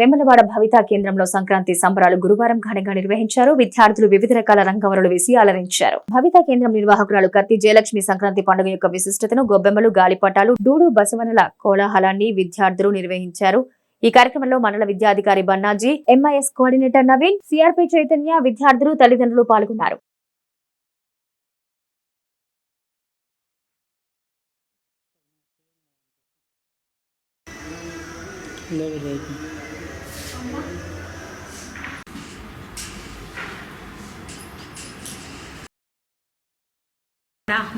వెమ్మలవాడ భవితా కేంద్రంలో సంక్రాంతి సంబరాలు గురువారం ఘనంగా నిర్వహించారు. విద్యార్థులు వివిధ రకాల రంగవరులు వేసి అలరించారు భవితా కేంద్రం నిర్వాహకురాలు కత్తి జయలక్ష్మి సంక్రాంతి పండుగ యొక్క విశిష్టతను గొబ్బెమ్మలు గాలిపటాలు డూడు బసవనల కోలాహలాన్ని విద్యార్థులు నిర్వహించారు. ఈ కార్యక్రమంలో మండల విద్యాధికారి Bannaji MIS coordinator Naveen CRP Chaitanya విద్యార్థులు తల్లిదండ్రులు పాల్గొన్నారు. నా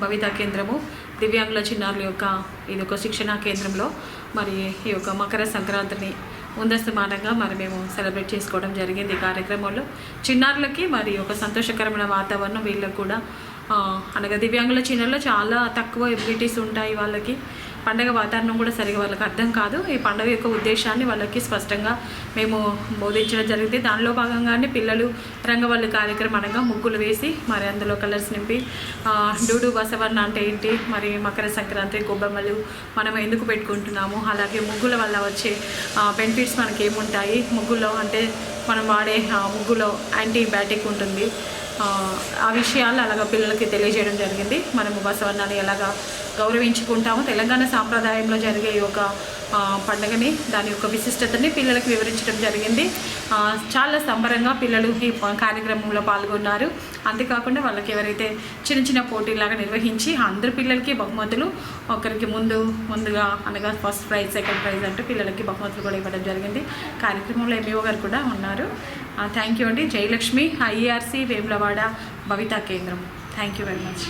భవిత కేంద్రము దివ్యాంగుల చిన్నారుల యొక్క ఇది ఒక శిక్షణా కేంద్రంలో మరి ఈ యొక్క మకర సంక్రాంతిని ముందస్తుమానంగా మరి మేము సెలబ్రేట్ చేసుకోవడం జరిగింది ఈ కార్యక్రమంలో. చిన్నారులకి మరి ఒక సంతోషకరమైన వాతావరణం వీళ్ళకు కూడా అనగా దివ్యాంగుల చిన్నారులు చాలా తక్కువ ఎబిలిటీస్ ఉంటాయి వాళ్ళకి. పండగ వాతావరణం కూడా సరిగా వాళ్ళకి అర్థం కాదు. ఈ పండగ యొక్క ఉద్దేశాన్ని వాళ్ళకి స్పష్టంగా మేము బోధించడం జరిగింది. దానిలో భాగంగానే పిల్లలు రంగవల్లి కార్యక్రమం అనగా ముగ్గులు వేసి మరి అందులో కలర్స్ నింపి డూడు బసవన్న అంటే ఏంటి మరి మకర సంక్రాంతి గొబ్బెమ్మలు మనం ఎందుకు పెట్టుకుంటున్నాము? అలాగే ముగ్గుల వల్ల వచ్చే బెనిఫిట్స్ మనకి ఏముంటాయి? ముగ్గులో అంటే మనం వాడే ముగ్గులో యాంటీబయాటిక్ ఉంటుంది. ఆ, ఆ విషయాలు అలాగ పిల్లలకి తెలియజేయడం జరిగింది. మనము బసవన్నాన్ని ఎలాగా గౌరవించుకుంటాము. తెలంగాణ సాంప్రదాయంలో జరిగే ఒక పండుగని దాని యొక్క విశిష్టతని పిల్లలకు వివరించడం జరిగింది. చాలా సంబరంగా పిల్లలు ఈ కార్యక్రమంలో పాల్గొన్నారు. అంతేకాకుండా వాళ్ళకి ఎవరైతే చిన్న చిన్న పోటీలాగా నిర్వహించి అందరు పిల్లలకి బహుమతులు ఒకరికి ముందు ముందుగా అనగా ఫస్ట్ ప్రైజ్ సెకండ్ ప్రైజ్ అంటూ పిల్లలకి బహుమతులు కూడా ఇవ్వడం జరిగింది. కార్యక్రమంలో ఎంఈఓ గారు కూడా ఉన్నారు. థ్యాంక్ యూ అండి. జయలక్ష్మి ఐఆర్సి వేములవాడ భవితా కేంద్రం. Thank you very much.